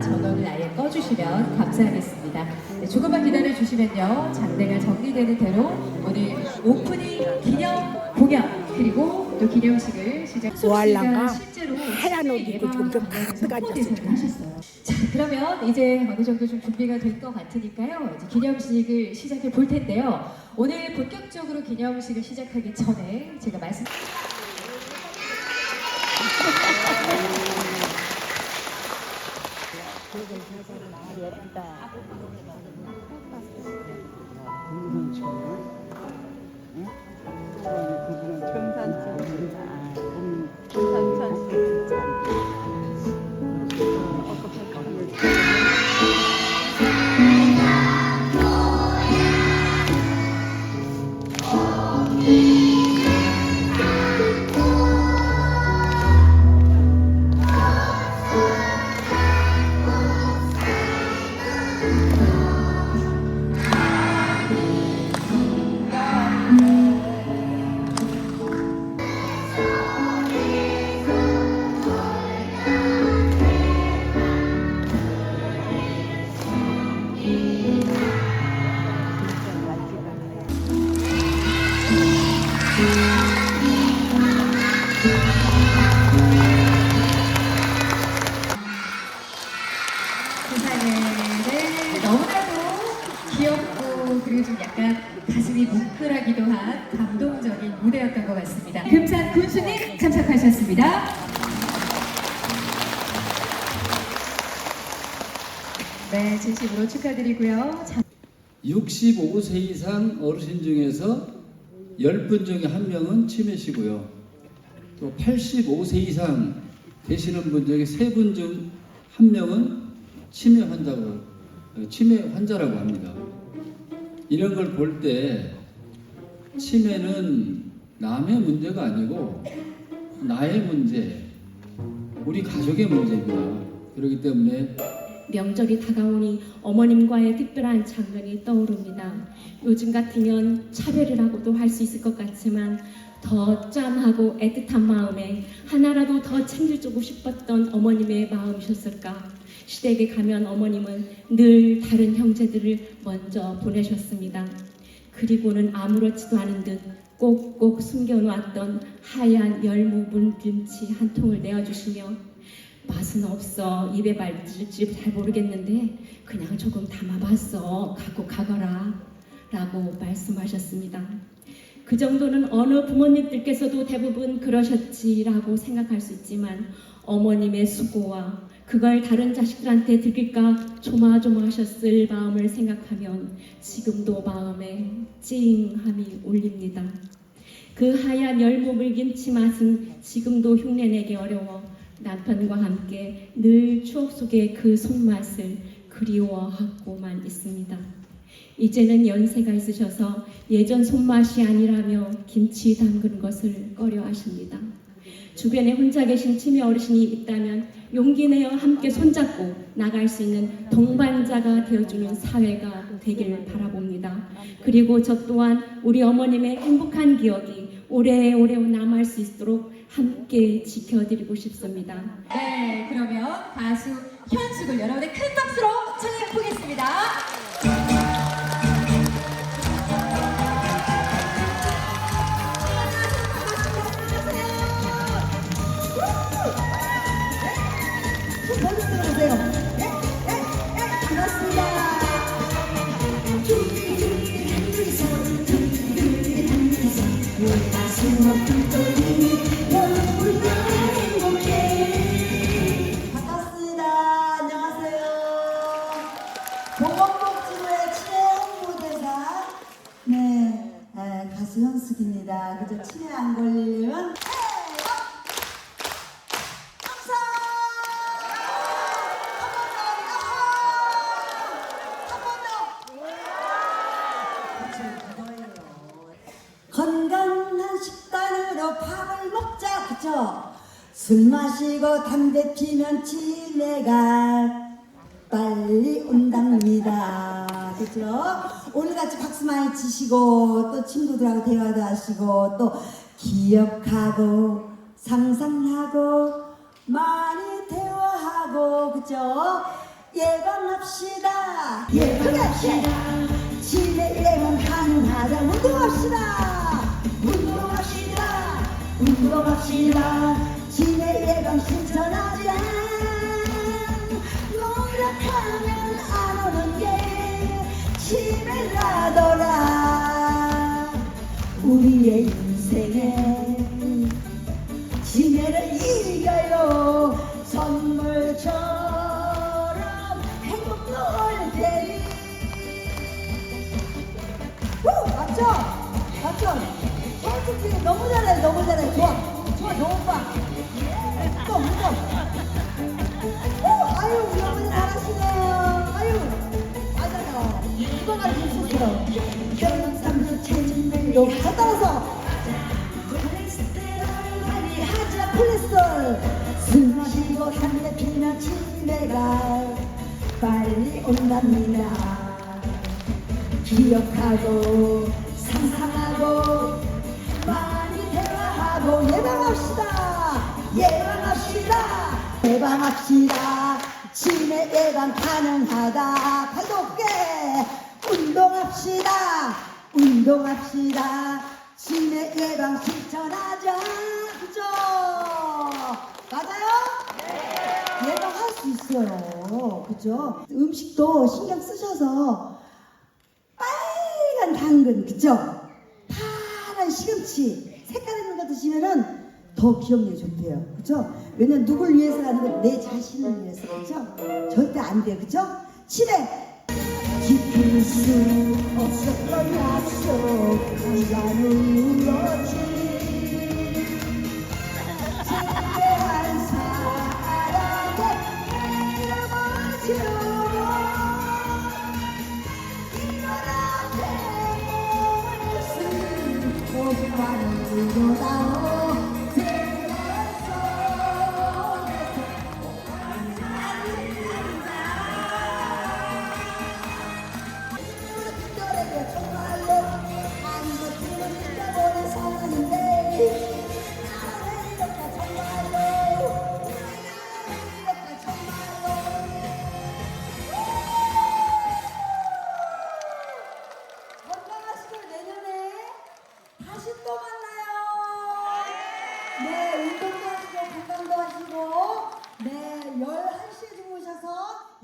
전원을 아예 꺼주시면 감사하겠습니다. 네, 조금만 기다려 주시면요. 장대가 정리되는 대로 오늘 오프닝 기념 공연 그리고 또 기념식을 시작. 뭐? 실제로 하얀 옷 입고 지금 좀 가까이 앉았어요. 하셨어요. 자, 그러면 이제 어느 정도 좀 준비가 될 것 같으니까요. 이제 기념식을 시작해 볼 텐데요. 오늘 본격적으로 기념식을 시작하기 전에 제가 말씀. 세상 너무나도 귀엽고 그리고 좀 약간 가슴이 뭉클하기도 한 감동적인 무대였던 것 같습니다. 금산 군수님 참석하셨습니다. 네, 진심으로 축하드리고요. 자, 65세 이상 어르신 중에서 10분 중에 한 명은 치매시고요. 또 85세 이상 되시는 분 중에 3분 중 한 명은 치매 환자고 어, 치매 환자라고 합니다. 이런 걸 볼 때 치매는 남의 문제가 아니고 나의 문제, 우리 가족의 문제입니다. 그렇기 때문에 명절이 다가오니 어머님과의 특별한 장면이 떠오릅니다. 요즘 같으면 차별이라고도 할 수 있을 것 같지만 더 짠하고 애틋한 마음에 하나라도 더 챙겨주고 싶었던 어머님의 마음이셨을까? 시댁에 가면 어머님은 늘 다른 형제들을 먼저 보내셨습니다. 그리고는 아무렇지도 않은 듯 꼭꼭 숨겨놓았던 하얀 열무분 김치 한 통을 내어주시며 맛은 없어 입에 발질지 잘 모르겠는데 그냥 조금 담아봤어 갖고 가거라 라고 말씀하셨습니다. 그 정도는 어느 부모님들께서도 대부분 그러셨지라고 생각할 수 있지만 어머님의 수고와 그걸 다른 자식들한테 드릴까 조마조마하셨을 마음을 생각하면 지금도 마음에 찡함이 울립니다. 그 하얀 열무물김치 맛은 지금도 흉내내기 어려워 남편과 함께 늘 추억 속의 그 손맛을 그리워하고만 있습니다. 이제는 연세가 있으셔서 예전 손맛이 아니라며 김치 담근 것을 꺼려 하십니다. 주변에 혼자 계신 치매 어르신이 있다면 용기 내어 함께 손잡고 나갈 수 있는 동반자가 되어주는 사회가 되길 바라봅니다. 그리고 저 또한 우리 어머님의 행복한 기억이 오래오래 남을 수 있도록 함께 지켜드리고 싶습니다. 네, 그러면 가수 현숙을 여러분의 큰 박수로 청해 보겠습니다. 술 마시고 담배 피면 치매가 빨리 온답니다. 그죠? 오늘 같이 박수 많이 치시고 또 친구들하고 대화도 하시고 또 기억하고 상상하고 많이 대화하고 그죠? 예방합시다. 예방합시다. 치매 예방 가능하다. 운동합시다. 운동합시다. 운동합시다 예방 실천하자 노력하면 안 오는 게 치매라더라 우리의 인생에 지혜를 이겨요 선물처럼 행복도 올 테니 후! 맞죠? 맞죠? 솔직히 너무 잘해 너무 잘해 좋아 좋아 너 무봐 또, 또 후! 아유 우리 어머니 잘하시네요 아유 맞아요 이거 가지고 있었어요 영상도 체중들도 다 따라서 관리 하자 콜레스테롤 술 마시고 치매가 빨리 온답니다 기억하고 예방합시다. 치매 예방 가능하다. 팔도 어깨 운동합시다. 운동합시다. 치매 예방 실천하자. 그죠? 맞아요? 예방할 수 있어요. 그죠? 음식도 신경 쓰셔서 빨간 당근 그죠? 파란 시금치 색깔 있는 거 드시면은 더 기억력이 좋대요 그죠? 왜냐면 누굴 위해서 하는 건 내 자신을 위해서 그죠? 절대 안 돼요 그죠? 치매 지킬 수 없었던 약속 시간을 울었지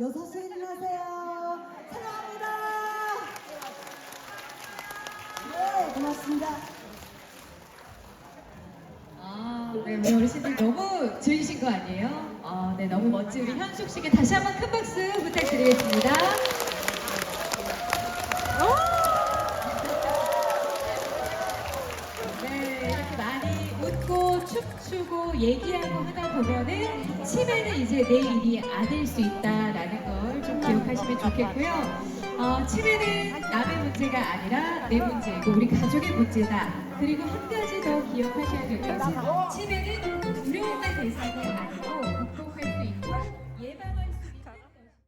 6시에 일어나세요. 사랑합니다. 네, 고맙습니다. 아, 네, 우리 어르신들 너무 즐기신 거 아니에요? 아, 네, 너무 멋진 우리 현숙 씨께 다시 한번 큰 박수 부탁드리겠습니다. 춤추고 얘기하고 하다 보면은 치매는 이제 내 일이 아닐 수 있다라는 걸 좀 기억하시면 좋겠고요. 어, 치매는 남의 문제가 아니라 내 문제이고 우리 가족의 문제다. 그리고 한 가지 더 기억하셔야 될 것은 치매는 두려움의 대상이 아니고